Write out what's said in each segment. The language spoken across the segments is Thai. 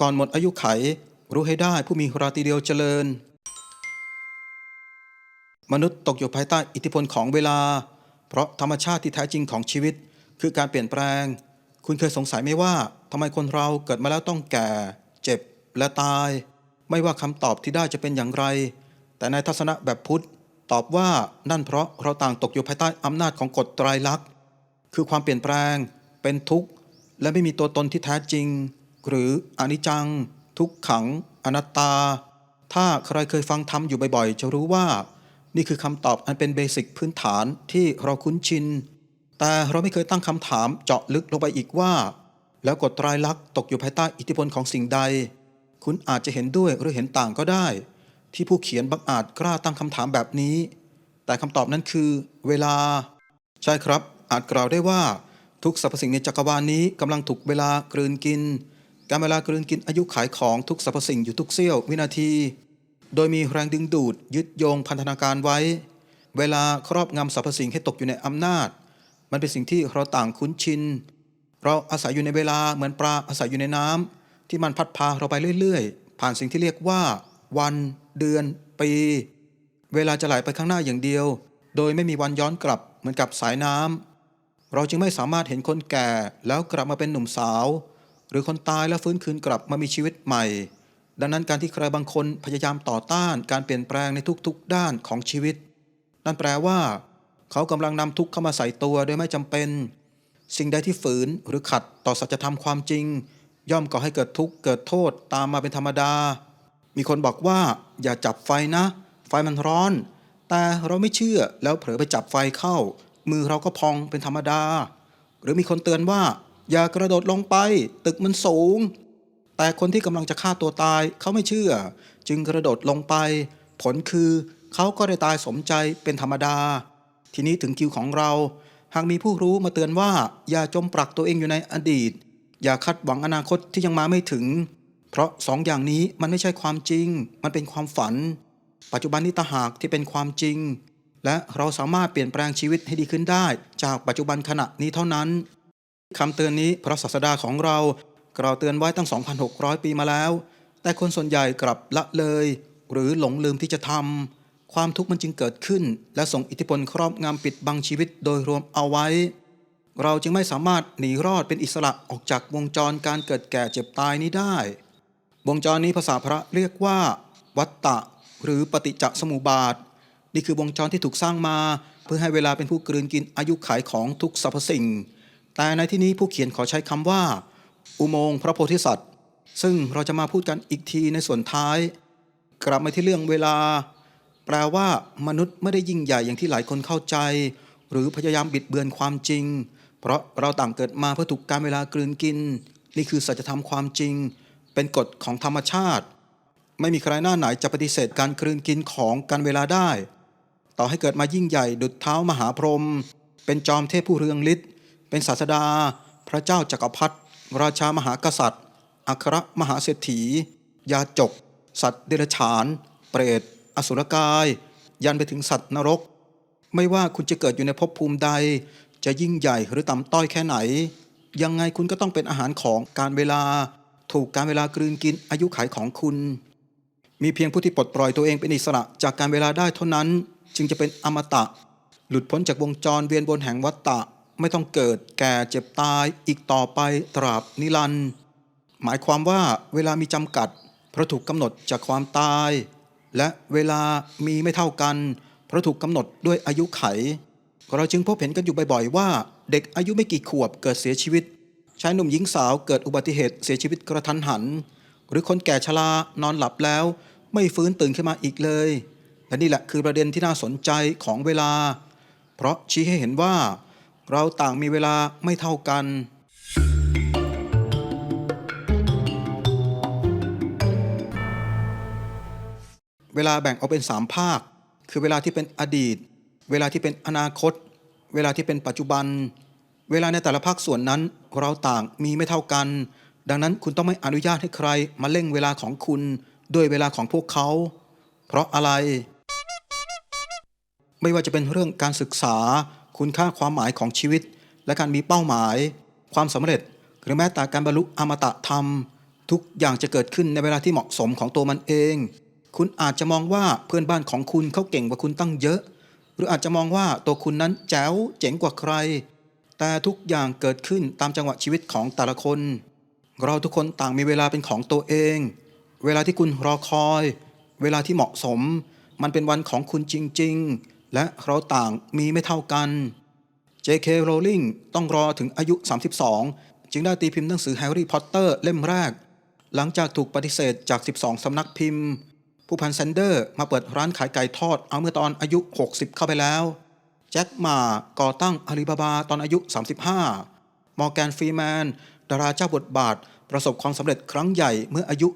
ก่อนหมดอายุไข รู้ให้ได้ผู้มีราตรีเดียวเจริญ มนุษย์ตกอยู่ภายใต้อิทธิพลของเวลา เพราะธรรมชาติที่แท้จริงของชีวิต คือการเปลี่ยนแปลง คุณเคยสงสัยไหมว่าทำไมคนเราเกิดมาแล้วต้องแก่ เจ็บและตาย ไม่ว่าคำตอบที่ได้จะเป็นอย่างไร แต่ในทัศนะแบบพุทธตอบว่านั่นเพราะเราต่างตกอยู่ภายใต้อำนาจของกฎตรลักษณ์คือความเปลี่ยนแปลง เป็นทุกข์ และไม่มีตัวตนที่แท้จริง หรืออนิจจัง ทุกขัง อนัตตา ถ้าใครเคยฟังธรรมอยู่บ่อยๆ จะรู้ว่า นี่คือคำตอบอันเป็นเบสิกพื้นฐานที่เราคุ้นชิน แต่เราไม่เคยตั้งคำถามเจาะลึกลงไปอีกว่า แล้วกฎไตรลักษณ์ตกอยู่ภายใต้อิทธิพลของสิ่งใด คุณอาจจะเห็นด้วยหรือเห็นต่างก็ได้ ที่ผู้เขียนบังอาจกล้าตั้งคำถามแบบนี้ แต่คำตอบนั้นคือ เวลา ใช่ครับอาจกล่าวได้ว่าทุกสรรพสิ่งในจักรวาลนี้กำลังถูกเวลากลืนกิน การเวลากลืนกินอายุขายของทุกสรรพสิ่งอยู่ทุกเสี้ยววินาที โดยมีแรงดึงดูดยึดโยงพันธนาการไว้ เวลาครอบงำสรรพสิ่งให้ตกอยู่ในอำนาจ มันเป็นสิ่งที่เราต่างคุ้นชิน เราอาศัยอยู่ในเวลาเหมือนปลาอาศัยอยู่ในน้ำที่มันพัดพาเราไปเรื่อยๆ ผ่านสิ่งที่เรียกว่า วัน เดือน ปี เวลาจะไหลไปข้างหน้าอย่างเดียว โดยไม่มีวันย้อนกลับเหมือนกับสายน้ำเราจึงไม่สามารถเห็นคนแก่แล้วกลับมาเป็นหนุ่มสาว หรือคนตายแล้วฟื้นคืนกลับมามีชีวิตใหม่ ดังนั้นการที่ใครบางคนพยายามต่อต้านการเปลี่ยนแปลงในทุกๆ ด้านของชีวิต นั่นแปลว่า เขากำลังนำทุกข์เข้ามาใส่ตัวโดยไม่จำเป็น สิ่งใดที่ฝืนหรือขัดต่อสัจธรรมความจริง ย่อมก่อให้เกิดทุกข์เกิดโทษตามมาเป็นธรรมดา มีคนบอกว่า อย่าจับไฟนะ ไฟมันร้อน แต่เราไม่เชื่อแล้วเผลอไปจับไฟเข้า มือเราก็พองเป็นธรรมดา หรือมีคนเตือนว่า อย่ากระโดดลงไป ตึกมันสูง แต่คนที่กำลังจะฆ่าตัวตายเขาไม่เชื่อ จึงกระโดดลงไป ผลคือเขาก็ได้ตายสมใจเป็นธรรมดา ทีนี้ถึงคิวของเรา หากมีผู้รู้มาเตือนว่า อย่าจมปลักตัวเองอยู่ในอดีต อย่าคาดหวังอนาคตที่ยังมาไม่ถึง เพราะสองอย่างนี้มันไม่ใช่ความจริง มันเป็นความฝัน ปัจจุบันนี้ตาหากที่เป็นความจริงและเราสามารถเปลี่ยนแปลงชีวิตให้ดีขึ้นได้ จากปัจจุบันขณะนี้เท่านั้น คำเตือนนี้พระศาสดาของเรากล่าวเตือนไว้ตั้ง 2,600 ปีมาแล้ว แต่คนส่วนใหญ่กลับละเลย หรือหลงลืมที่จะทำความทุกข์มันจึงเกิดขึ้น และส่งอิทธิพลครอบงำปิดบังชีวิตโดยรวมเอาไว้ เราจึงไม่สามารถหนีรอดเป็นอิสระออกจากวงจรการเกิดแก่เจ็บตายนี้ได้ วงจรนี้ภาษาพระเรียกว่า วัตตะ หรือปฏิจจสมุปบาท นี่คือวงจรที่ถูกสร้างมา เพื่อให้เวลาเป็นผู้กลืนกินอายุขายของทุกสรรพสิ่ง แต่ในที่นี้ผู้เขียนขอใช้คำว่า อุโมงค์พระโพธิสัตว์ ซึ่งเราจะมาพูดกันอีกทีในส่วนท้าย กลับมาที่เรื่องเวลา แปลว่ามนุษย์ไม่ได้ยิ่งใหญ่อย่างที่หลายคนเข้าใจ หรือพยายามบิดเบือนความจริง เพราะเราต่างเกิดมาเพื่อถูกการเวลากลืนกิน นี่คือสัจธรรมความจริง เป็นกฎของธรรมชาติ ไม่มีใครหน้าไหนจะปฏิเสธการกลืนกินของการเวลาได้ ต่อให้เกิดมายิ่งใหญ่ดุจเท้ามหาพรหมเป็นจอมเทพผู้เรืองฤทธิ์ เป็นศาสดา พระเจ้าจักรพรรดิราชามหากษัตริย์ อัครมหาเศรษฐี ยาจก สัตว์เดรัจฉาน เปรต อสุรกาย ยันไปถึงสัตว์นรก ไม่ว่าคุณจะเกิดอยู่ในภพภูมิใด จะยิ่งใหญ่หรือต่ำต้อยแค่ไหน ยังไงคุณก็ต้องเป็นอาหารของการเวลา ถูกการเวลากลืนกินอายุขัยของคุณ มีเพียงผู้ที่ปลดปล่อยตัวเองเป็นอิสระจากการเวลาได้เท่านั้น จึงจะเป็นอมตะ หลุดพ้นจากวงจรเวียนวนแห่งวัฏฏะ ไม่ต้องเกิดแก่เจ็บตายอีกต่อไปตราบนิรันดร์หมายความว่าเวลามีจำกัด เพราะถูกกำหนดจากความตาย และเวลามีไม่เท่ากัน เพราะถูกกำหนดด้วยอายุไข เราจึงพบเห็นกันอยู่บ่อยๆ ว่าเด็กอายุไม่กี่ขวบเกิดเสียชีวิตชายหนุ่มหญิงสาวเกิดอุบัติเหตุเสียชีวิตกระทันหัน หรือคนแก่ชรานอนหลับแล้ว ไม่ฟื้นตื่นขึ้นมาอีกเลยและนี่แหละคือประเด็นที่น่าสนใจของเวลา เพราะชี้ให้เห็นว่า เราต่างมีเวลาไม่เท่ากัน เวลาแบ่งออกเป็นสามภาค คือเวลาที่เป็นอดีต เวลาที่เป็นอนาคต เวลาที่เป็นปัจจุบัน เวลาในแต่ละภาคส่วนนั้น เราต่างมีไม่เท่ากัน ดังนั้นคุณต้องไม่อนุญาตให้ใครมาเล่งเวลาของคุณด้วยเวลาของพวกเขา เพราะอะไร ไม่ว่าจะเป็นเรื่องการศึกษา คุณค่าความหมายของชีวิต และการมีเป้าหมาย ความสำเร็จ หรือแม้แต่การบรรลุอมตะธรรม ทุกอย่างจะเกิดขึ้นในเวลาที่เหมาะสมของตัวมันเอง คุณอาจจะมองว่าเพื่อนบ้านของคุณเขาเก่งกว่าคุณตั้งเยอะ หรืออาจจะมองว่าตัวคุณนั้นแจ๋วเจ๋งกว่าใคร แต่ทุกอย่างเกิดขึ้นตามจังหวะชีวิตของแต่ละคน เราทุกคนต่างมีเวลาเป็นของตัวเอง เวลาที่คุณรอคอย เวลาที่เหมาะสม มันเป็นวันของคุณจริง ๆ และเราต่างมีไม่เท่ากัน J.K. Rowling ต้องรอถึงอายุ 32 จึงได้ตีพิมพ์หนังสือแฮร์รี่พอตเตอร์เล่มแรก หลังจากถูกปฏิเสธจาก 12 สำนักพิมพ์ ผู้พันแซนเดอร์มาเปิดร้านขายไก่ทอดเอาเมื่อตอนอายุ 60 เข้าไปแล้ว แจ็คหมาก่อตั้งอาลีบาบาตอนอายุ 35 มอร์แกนฟรีแมน ดาราเจ้าบทบาท ประสบความสำเร็จครั้งใหญ่เมื่ออายุ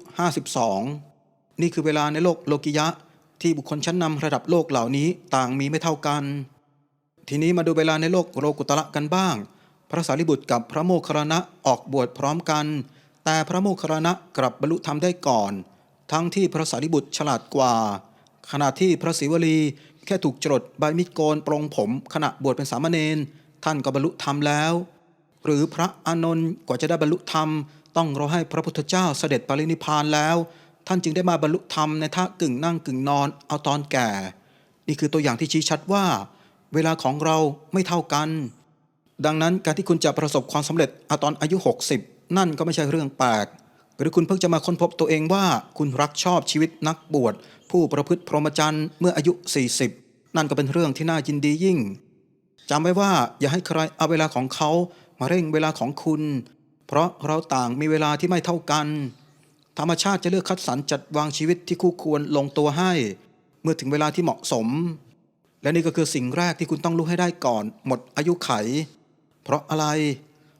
52 นี่คือเวลาในโลกโลกิยะ ที่บุคคลชั้นนำระดับโลกเหล่านี้ต่างมีไม่เท่ากัน ทีนี้มาดูเวลาในโลกโลกุตระกันบ้าง พระสารีบุตรกับพระโมคคัลลนะออกบวชพร้อมกัน แต่พระโมคคัลลนะกลับบรรลุธรรมได้ก่อน ทั้งที่พระสารีบุตรฉลาดกว่า ขณะที่พระศิวลีแค่ถูกจรดใบมิดโกนปรงผม ขณะบวชเป็นสามเณรท่านก็บรรลุธรรมแล้ว หรือพระอานนท์กว่าจะได้บรรลุธรรม ต้องรอให้พระพุทธเจ้าเสด็จปรินิพานแล้ว ท่านจึงได้มาบรรลุธรรมในท่ากึ่งนั่งกึ่งนอนเอาตอนแก่ นี่คือตัวอย่างที่ชี้ชัดว่า เวลาของเราไม่เท่ากัน ดังนั้นการที่คุณจะประสบความสำเร็จเอาตอนอายุ 60 นั่นก็ไม่ใช่เรื่องแปลกหรือคุณเพิ่งจะมาค้นพบตัวเองว่าคุณรักชอบชีวิตนักบวช ผู้ประพฤติพรหมจรรย์เมื่ออายุ 40 นั่นก็เป็นเรื่องที่น่ายินดียิ่งจำไว้ว่าอย่าให้ใครเอาเวลาของเขามาเร่งเวลาของคุณ เพราะเราต่างมีเวลาที่ไม่เท่ากัน ธรรมชาติจะเลือกคัดสรรจัดวางชีวิตที่คู่ควรลงตัวให้ เมื่อถึงเวลาที่เหมาะสม และนี่ก็คือสิ่งแรกที่คุณต้องรู้ให้ได้ก่อน หมดอายุไข เพราะอะไร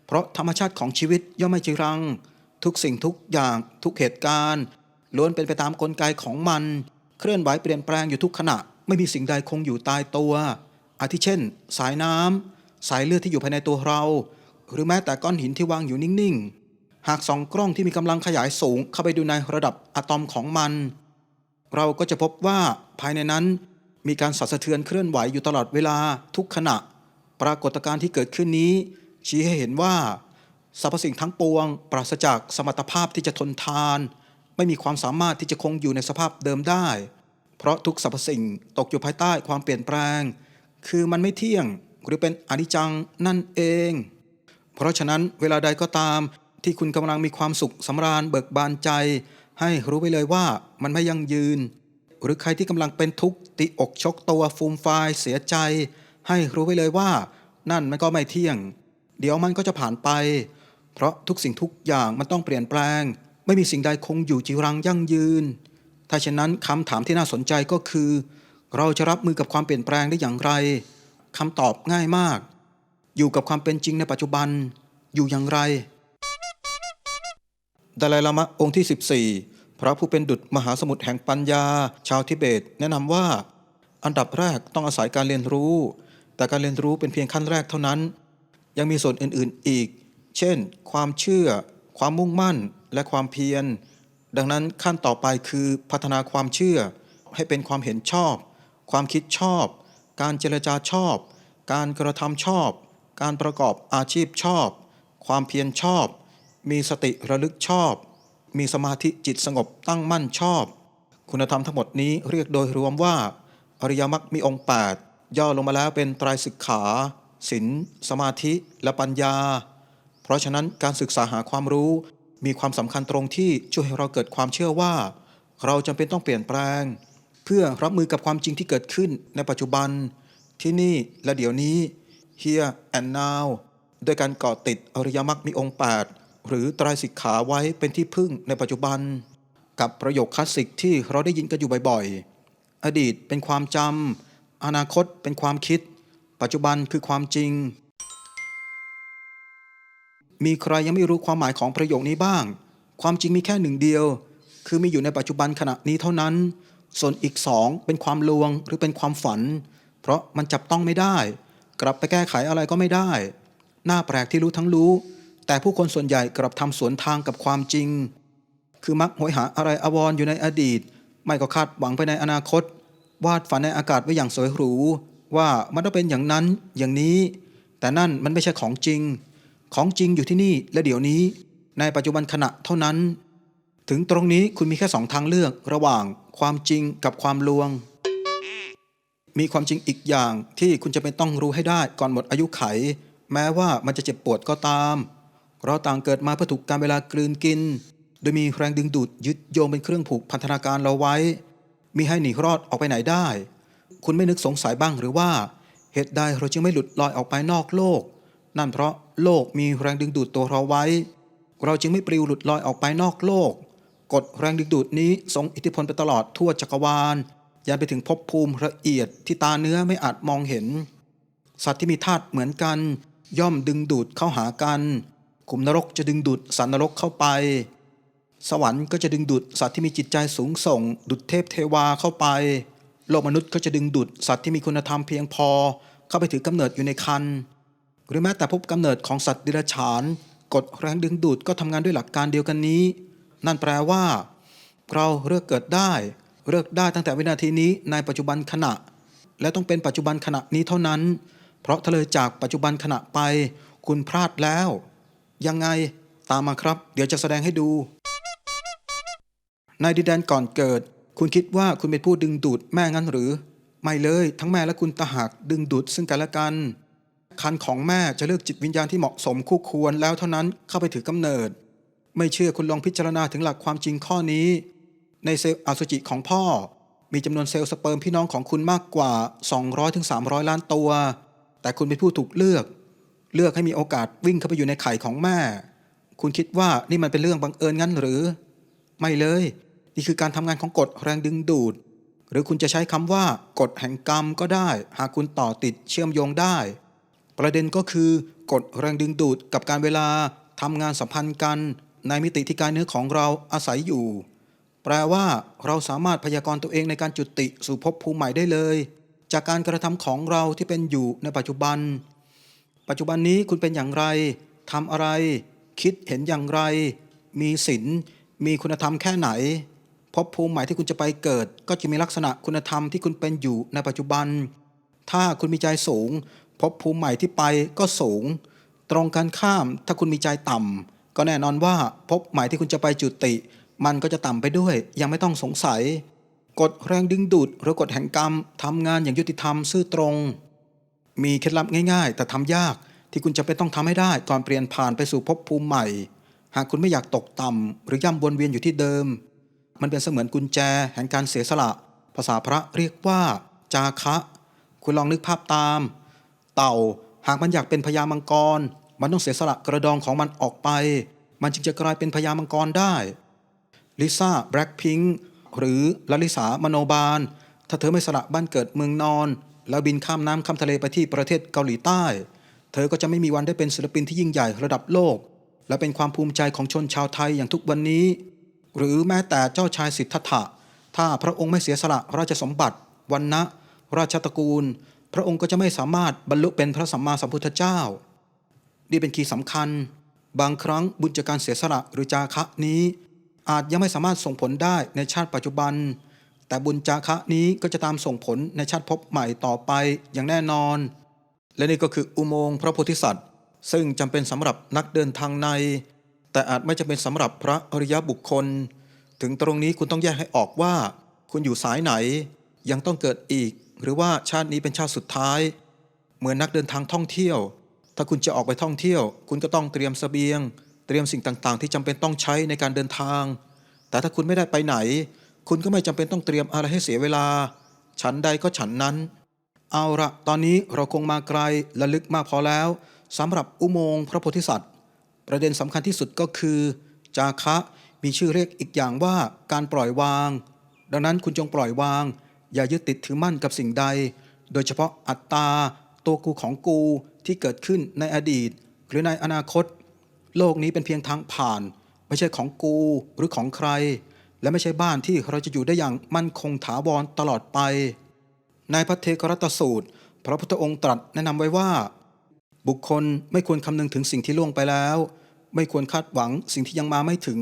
เพราะธรรมชาติของชีวิตย่อมไม่จีรัง ทุกสิ่งทุกอย่างทุกเหตุการณ์ล้วนเป็นไปตามกลไกของมัน เคลื่อนไหวเปลี่ยนแปลงอยู่ทุกขณะ ไม่มีสิ่งใดคงอยู่ตายตัว อาทิเช่น สายน้ำสายเลือดที่อยู่ภายในตัวเรา หรือแม้แต่ก้อนหินที่วางอยู่นิ่งๆ หากส่องกล้องที่มีกำลังขยายสูงเข้าไปดูในระดับอะตอมของมัน เราก็จะพบว่าภายในนั้นมีการสั่นสะเทือนเคลื่อนไหวอยู่ตลอดเวลาทุกขณะ ปรากฏการณ์ที่เกิดขึ้นนี้ ชี้ให้เห็นว่าสรรพสิ่งทั้งปวง ปราศจากสมรรถภาพที่จะทนทาน ไม่มีความสามารถที่จะคงอยู่ในสภาพเดิมได้ เพราะทุกสรรพสิ่งตกอยู่ภายใต้ความเปลี่ยนแปลง คือมันไม่เที่ยงหรือเป็นอนิจจังนั่นเอง เพราะฉะนั้นเวลาใดก็ตาม ที่คุณกำลังมีความสุขสำราญเบิกบานใจ ให้รู้ไว้เลยว่ามันไม่ยั่งยืน หรือใครที่กำลังเป็นทุกข์ติอกชกตัวฟูมฟายเสียใจ ให้รู้ไว้เลยว่า นั่นมันก็ไม่เที่ยง เดี๋ยวมันก็จะผ่านไป เพราะทุกสิ่งทุกอย่างมันต้องเปลี่ยนแปลง ไม่มีสิ่งใดคงอยู่จีรังยั่งยืน ถ้าเช่นนั้นคำถามที่น่าสนใจก็คือ เราจะรับมือกับความเปลี่ยนแปลงได้อย่างไรคำตอบง่ายมาก อยู่กับความเป็นจริงในปัจจุบัน อยู่อย่างไร ดาไลลามะองค์ที่ 14 พระผู้เป็นดุจมหาสมุทรแห่งปัญญา ชาวทิเบต แนะนำว่า อันดับแรกต้องอาศัยการเรียนรู้ แต่การเรียนรู้เป็นเพียงขั้นแรกเท่านั้น ยังมีส่วนอื่นๆอีก เช่น ความเชื่อ ความมุ่งมั่นและความเพียร ดังนั้นขั้นต่อไปคือพัฒนาความเชื่อ ให้เป็นความเห็นชอบ ความคิดชอบ การเจรจาชอบ การกระทำชอบ การประกอบอาชีพชอบ ความเพียรชอบ มีสติระลึกชอบ มีสมาธิจิตสงบตั้งมั่นชอบ คุณธรรมทั้งหมดนี้เรียกโดยรวมว่า อริยมรรคมีองค์ 8 ย่อลงมาแล้วเป็นตรสิกขาศีลสมาธิและปัญญา เพราะฉะนั้นการศึกษาหาความรู้มีความสำคัญตรงที่ช่วยให้เราเกิดความเชื่อว่า เราจำเป็นต้องเปลี่ยนแปลง เพื่อรับมือกับความจริงที่เกิดขึ้นในปัจจุบัน ที่นี่และเดี๋ยวนี้ here and now โดยการเกาะติดอริยมรรคมีองค์ 8 หรือตรายสิกขาไว้เป็นที่พึ่งในปัจจุบัน กับประโยคคลาสสิกที่เราได้ยินกันอยู่บ่อยๆ อดีตเป็นความจำอนาคตเป็นความคิด ปัจจุบันคือความจริง มีใครยังไม่รู้ความหมายของประโยคนี้บ้าง ความจริงมีแค่หนึ่งเดียว คือมีอยู่ในปัจจุบันขณะนี้เท่านั้น ส่วนอีกสองเป็นความลวงหรือเป็นความฝัน เพราะมันจับต้องไม่ได้ กลับไปแก้ไขอะไรก็ไม่ได้ น่าแปลกที่รู้ทั้งรู้ แต่ผู้คนส่วนใหญ่กลับทำสวนทางกับความจริง คือมักโหยหาอะไรอวรณ์อยู่ในอดีต ไม่ก็คาดหวังไปในอนาคต วาดฝันในอากาศไว้อย่างสวยหรู ว่ามันต้องเป็นอย่างนั้นอย่างนี้ แต่นั่นมันไม่ใช่ของจริง ของจริงอยู่ที่นี่และเดี๋ยวนี้ ในปัจจุบันขณะเท่านั้น ถึงตรงนี้คุณมีแค่สองทางเลือกระหว่างความจริงกับความลวง มีความจริงอีกอย่างที่คุณจะเป็นต้องรู้ให้ได้ก่อนหมดอายุไข แม้ว่ามันจะเจ็บปวดก็ตาม เราต่างเกิดมาเพื่อถูกการเวลากลืนกิน โดยมีแรงดึงดูดยึดโยงเป็นเครื่องผูกพันธนาการเราไว้ มีให้หนีรอดออกไปไหนได้ คุณไม่นึกสงสัยบ้างหรือว่า เหตุใดเราจึงไม่หลุดลอยออกไปนอกโลก นั่นเพราะโลกมีแรงดึงดูดตัวเราไว้ เราจึงไม่ปลิวหลุดลอยออกไปนอกโลก กฎแรงดึงดูดนี้ทรงอิทธิพลไปตลอดทั่วจักรวาลยันไปถึงภพภูมิละเอียดที่ตาเนื้อไม่อาจมองเห็น สัตว์ที่มีธาตุเหมือนกัน ย่อมดึงดูดเข้าหากัน ขุมนรกจะดึงดูดสัตว์นรกเข้าไป สวรรค์ก็จะดึงดูดสัตว์ที่มีจิตใจสูงส่ง ดุจเทพเทวาเข้าไป โลกมนุษย์ก็จะดึงดูดสัตว์ที่มีคุณธรรมเพียงพอ เข้าไปถือกำเนิดอยู่ในคันหรือแม้แต่พบกำเนิดของสัตว์ดิรัจฉานกฎแรงดึงดูดก็ทำงานด้วยหลักการเดียวกันนี้ นั่นแปลว่า เราเลือกเกิดได้เลือกได้ตั้งแต่วินาทีนี้ในปัจจุบันขณะ และต้องเป็นปัจจุบันขณะนี้เท่านั้น เพราะถ้าเลยจากปัจจุบันขณะไป คุณพลาดแล้ว ยังไงตามมาครับ เดี๋ยวจะแสดงให้ดู ในดินแดนก่อนเกิด คุณคิดว่าคุณเป็นผู้ดึงดูดแม่งั้นหรือ ไม่เลยทั้งแม่และคุณตางหากดึงดูดซึ่งกันและกัน คันของแม่จะเลือกจิตวิญญาณที่เหมาะสมคู่ควรแล้วเท่านั้นเข้าไปถือกำเนิด ไม่เชื่อคุณลองพิจารณาถึงหลักความจริงข้อนี้ ในเซลล์อสุจิของพ่อ มีจำนวนเซลล์สเปิร์มพี่น้องของคุณมากกว่า 200-300 ล้านตัว แต่คุณเป็นผู้ถูกเลือก เลือกให้มีโอกาสวิ่งเข้าไปอยู่ในไข่ของแม่ คุณคิดว่านี่มันเป็นเรื่องบังเอิญงั้นหรือ ไม่เลย นี่คือการทำงานของกฎแรงดึงดูด หรือคุณจะใช้คำว่ากฎแห่งกรรมก็ได้ หากคุณต่อติดเชื่อมโยงได้ ประเด็นก็คือกฎแรงดึงดูดกับการเวลาทำงานสัมพันธ์กัน ในมิติที่กายเนื้อของเราอาศัยอยู่ แปลว่าเราสามารถพยากรณ์ตัวเองในการจุติสู่ภพภูมิใหม่ได้เลย จากการกระทำของเราที่เป็นอยู่ในปัจจุบัน ปัจจุบันนี้คุณเป็นอย่างไรทำอะไร คิดเห็นอย่างไร มีศีลมีคุณธรรมแค่ไหนภพภูมิใหม่ที่คุณจะไปเกิด ก็จะมีลักษณะคุณธรรมที่คุณเป็นอยู่ในปัจจุบัน ถ้าคุณมีใจสูงภพภูมิใหม่ที่ไปก็สูง ตรงกันข้ามถ้าคุณมีใจต่ำก็แน่นอนว่าภพใหม่ที่คุณจะไปจุติ มันก็จะต่ำไปด้วย ยังไม่ต้องสงสัย กฎแรงดึงดูดหรือกฎแห่งกรรมทำงานอย่างยุติธรรมซื่อตรง มีเคล็ดลับง่าย ๆ แต่ทำยากที่คุณจะเป็นต้องทำให้ได้ก่อนเปลี่ยนผ่านไปสู่ภพภูมิใหม่ หากคุณไม่อยากตกต่ำหรือย่ำวนเวียนอยู่ที่เดิม มันเป็นเสมือนกุญแจแห่งการเสียสละ ภาษาพระเรียกว่า จาคะ คุณลองนึกภาพตาม เต่าหากมันอยากเป็นพญามังกร มันต้องเสียสละกระดองของมันออกไป มันจึงจะกลายเป็นพญามังกรได้ลิซ่าแบล็คพิงค์หรือลลิสามโนบาลถ้าเธอไม่สละบ้านเกิดเมืองนอน แล้วบินข้ามน้ำข้ามทะเลไปที่ประเทศเกาหลีใต้ เธอก็จะไม่มีวันได้เป็นศิลปินที่ยิ่งใหญ่ระดับโลก และเป็นความภูมิใจของชนชาวไทยอย่างทุกวันนี้ หรือแม้แต่เจ้าชายสิทธัตถะ ถ้าพระองค์ไม่เสียสละราชสมบัติวันนะราชตระกูล พระองค์ก็จะไม่สามารถบรรลุเป็นพระสัมมาสัมพุทธเจ้า นี่เป็นคีย์สำคัญ บางครั้งบุญจากการเสียสละหรือจาคะนี้ อาจยังไม่สามารถส่งผลได้ในชาติปัจจุบัน แต่บุญจาคะนี้ก็จะตามส่งผลในชาติภพใหม่ต่อไปอย่างแน่นอน และนี่ก็คืออุโมงค์พระโพธิสัตว์ ซึ่งจำเป็นสำหรับนักเดินทางใน แต่อาจไม่จำเป็นสำหรับพระอริยบุคคล ถึงตรงนี้คุณต้องแยกให้ออกว่า คุณอยู่สายไหน ยังต้องเกิดอีก หรือว่าชาตินี้เป็นชาติสุดท้าย เหมือนนักเดินทางท่องเที่ยว ถ้าคุณจะออกไปท่องเที่ยว คุณก็ต้องเตรียมเสบียง เตรียมสิ่งต่างๆ ที่จำเป็นต้องใช้ในการเดินทาง แต่ถ้าคุณไม่ได้ไปไหน คุณก็ไม่จำเป็นต้องเตรียมอะไรให้เสียเวลา ฉันใดก็ฉันนั้น เอาละตอนนี้เราคงมาไกลและลึกมากพอแล้วสำหรับอุโมงค์พระโพธิสัตว์ ประเด็นสำคัญที่สุดก็คือ จาคะมีชื่อเรียกอีกอย่างว่าการปล่อยวาง ดังนั้นคุณจงปล่อยวาง อย่ายึดติดถือมั่นกับสิ่งใด โดยเฉพาะอัตตา ตัวกูของกูที่เกิดขึ้นในอดีต หรือในอนาคต โลกนี้เป็นเพียงทางผ่าน ไม่ใช่ของกูหรือของใคร และไม่ใช่บ้านที่เราจะอยู่ได้อย่างมั่นคงถาวรตลอดไป ในพระเทกรัตสูตร พระพุทธองค์ตรัสแนะนำไว้ว่า บุคคลไม่ควรคำนึงถึงสิ่งที่ล่วงไปแล้ว ไม่ควรคาดหวังสิ่งที่ยังมาไม่ถึง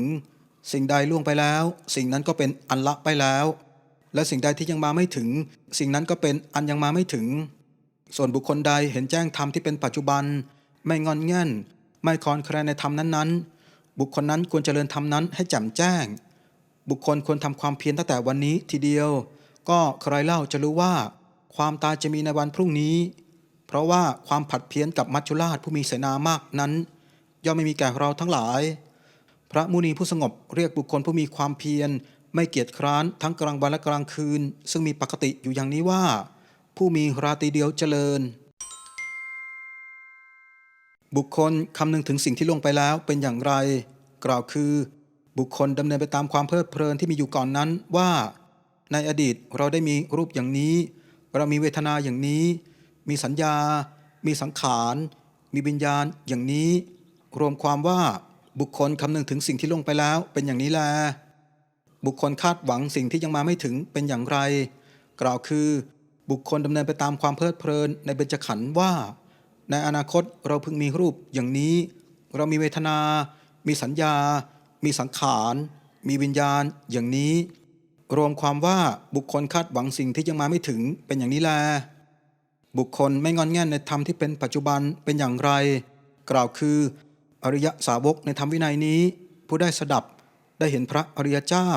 สิ่งใดล่วงไปแล้ว สิ่งนั้นก็เป็นอันละไปแล้ว และสิ่งใดที่ยังมาไม่ถึง สิ่งนั้นก็เป็นอันยังมาไม่ถึง ส่วนบุคคลใดเห็นแจ้งธรรมที่เป็นปัจจุบัน ไม่งอนแง่น ไม่คลอนแคลนในธรรมนั้นๆ บุคคลนั้นควรเจริญธรรมนั้นให้แจ่มแจ้ง บุคคลควรทำความเพียรตั้งแต่วันนี้ทีเดียว ก็ใครเล่าจะรู้ว่า ความตายจะมีในวันพรุ่งนี้ เพราะว่าความผัดเพี้ยนกับมัจจุราชผู้มีเสนามากนั้น ย่อมไม่มีแก่เราทั้งหลาย พระมุนีผู้สงบเรียกบุคคลผู้มีความเพียร ไม่เกียจคร้านทั้งกลางวันและกลางคืน ซึ่งมีปกติอยู่อย่างนี้ว่า ผู้มีราตรีเดียวเจริญ บุคคลคำนึงถึงสิ่งที่ล่วงไปแล้วเป็นอย่างไร กล่าวคือ บุคคลดำเนินไปตามความเพลิดเพลินที่มีอยู่ก่อนนั้นว่า ในอดีตเราได้มีรูปอย่างนี้ เรามีเวทนาอย่างนี้ มีสัญญา มีสังขาร มีวิญญาณอย่างนี้ รวมความว่าบุคคลคำนึงถึงสิ่งที่ล่วงไปแล้วเป็นอย่างนี้แล บุคคลคาดหวังสิ่งที่ยังมาไม่ถึงเป็นอย่างไร กล่าวคือ บุคคลดำเนินไปตามความเพลิดเพลินในเบญจขันธ์ว่า ในอนาคตเราพึงมีรูปอย่างนี้ เรามีเวทนา มีสัญญา มีสังขาร มีวิญญาณอย่างนี้ รวมความว่าบุคคลคาดหวังสิ่งที่ยังมาไม่ถึงเป็นอย่างนี้แล บุคคลไม่งอนแง่นในธรรมที่เป็นปัจจุบันเป็นอย่างไร กล่าวคือ อริยสาวกในธรรมวินัยนี้ ผู้ได้สดับได้เห็นพระอริยเจ้า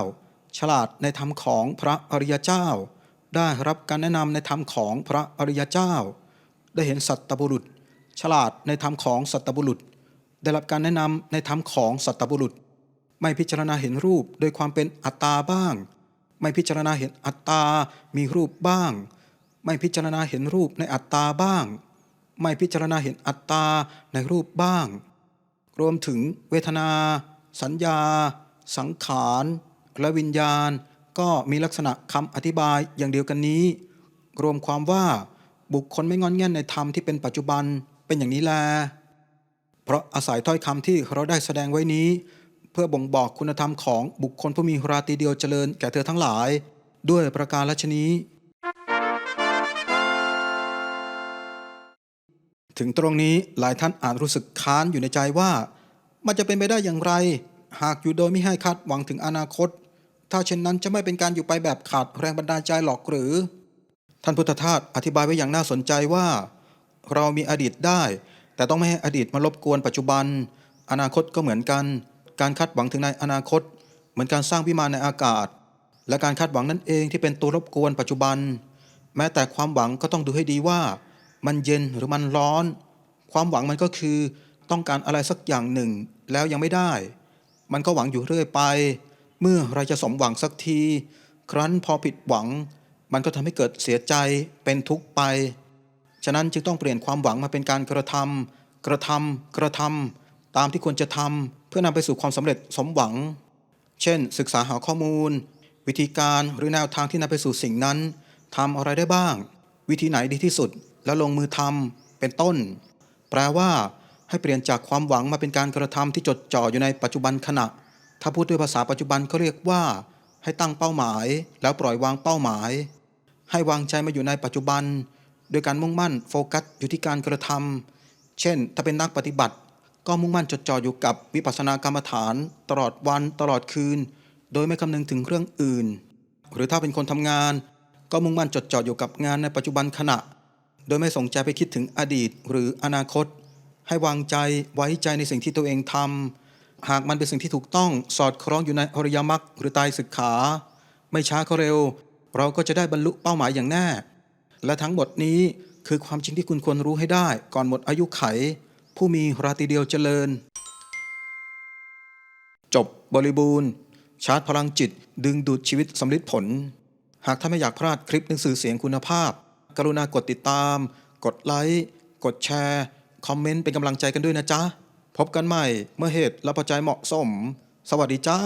ฉลาดในธรรมของพระอริยเจ้า ได้รับการแนะนำในธรรมของพระอริยเจ้า ได้เห็นสัตบุรุษ ฉลาดในธรรมของสัตบุรุษ ได้รับการแนะนำในธรรมของสัตบุรุษ ไม่พิจารณาเห็นรูปโดยความเป็นอัตตาบ้าง ไม่พิจารณาเห็นอัตตา มีรูปบ้าง ไม่พิจารณาเห็นรูปในอัตตาบ้าง ไม่พิจารณาเห็นอัตตาในรูปบ้าง รวมถึงเวทนา สัญญา สังขาร และวิญญาณ ก็มีลักษณะคำอธิบายอย่างเดียวกันนี้ รวมความว่าบุคคลไม่งอนแง่นในธรรมที่เป็นปัจจุบันเป็นอย่างนี้แลเพราะอาศัยถ้อยคำที่เราได้แสดงไว้นี้ เพื่อบ่งบอกคุณธรรมของบุคคลผู้มีราตรีเดียวเจริญแก่เธอทั้งหลาย ด้วยประการละชนี้ ถึงตรงนี้หลายท่านอาจรู้สึกค้านอยู่ในใจว่า มันจะเป็นไปได้อย่างไร หากอยู่โดยไม่ให้คาดหวังถึงอนาคต ถ้าเช่นนั้นจะไม่เป็นการอยู่ไปแบบขาดแรงบันดาลใจหรอกหรือ ท่านพุทธทาสอธิบายไว้อย่างน่าสนใจว่า เรามีอดีตได้ แต่ต้องไม่ให้อดีตมารบกวนปัจจุบัน อนาคตก็เหมือนกัน การคาดหวังถึงในอนาคต เหมือนการสร้างวิมานในอากาศ และการคาดหวังนั่นเองที่เป็นตัวรบกวนปัจจุบัน แม้แต่ความหวังก็ต้องดูให้ดีว่า มันเย็นหรือมันร้อน ความหวังมันก็คือต้องการอะไรสักอย่างหนึ่ง แล้วยังไม่ได้ มันก็หวังอยู่เรื่อยไป เมื่อเราจะสมหวังสักที ครั้นพอผิดหวัง มันก็ทำให้เกิดเสียใจเป็นทุกข์ไป ฉะนั้นจึงต้องเปลี่ยนความหวังมาเป็นการกระทำกระทำกระทำตามที่ควรจะทำเพื่อนำไปสู่ความสำเร็จสมหวัง เช่น ศึกษาหาข้อมูล วิธีการหรือแนวทางที่นำไปสู่สิ่งนั้นทำอะไรได้บ้าง วิธีไหนดีที่สุด แล้วลงมือทำเป็นต้น แปลว่า ให้เปลี่ยนจากความหวังมาเป็นการกระทำที่จดจ่ออยู่ในปัจจุบันขณะ ถ้าพูดด้วยภาษาปัจจุบันก็เรียกว่า ให้ตั้งเป้าหมาย แล้วปล่อยวางเป้าหมาย ให้วางใจมาอยู่ในปัจจุบัน โดยการมุ่งมั่นโฟกัสอยู่ที่การกระทำเช่น ถ้าเป็นนักปฏิบัติ ก็มุ่งมั่นจดจ่ออยู่กับวิปัสสนากรรมฐาน ตลอดวันตลอดคืน โดยไม่คำนึงถึงเรื่องอื่น หรือถ้าเป็นคนทำงาน ก็มุ่งมั่นจดจ่ออยู่กับงานในปัจจุบันขณะ โดยไม่สนใจไปคิดถึงอดีตหรืออนาคต ให้วางใจไว้ใจในสิ่งที่ตัวเองทำหากมันเป็นสิ่งที่ถูกต้องสอดคล้องอยู่ในอริยมรรคหรือไตรสิกขา ไม่ช้าก็เร็ว เราก็จะได้บรรลุเป้าหมายอย่างแน่ และทั้งหมดนี้คือความจริงที่คุณควรรู้ให้ได้ ก่อนหมดอายุไข ผู้มีราตรีเดียวเจริญ จบบริบูรณ์ ชาร์จพลังจิต ดึงดูดชีวิตสำลิดผล หากท่านไม่อยากพลาดคลิปหนังสือเสียงคุณภาพ กรุณากดติดตาม กดไลค์ กดแชร์ คอมเมนต์เป็นกำลังใจกันด้วยนะจ๊ะ พบกันใหม่เมื่อเหตุและปัจจัยเหมาะสม สวัสดีจ้า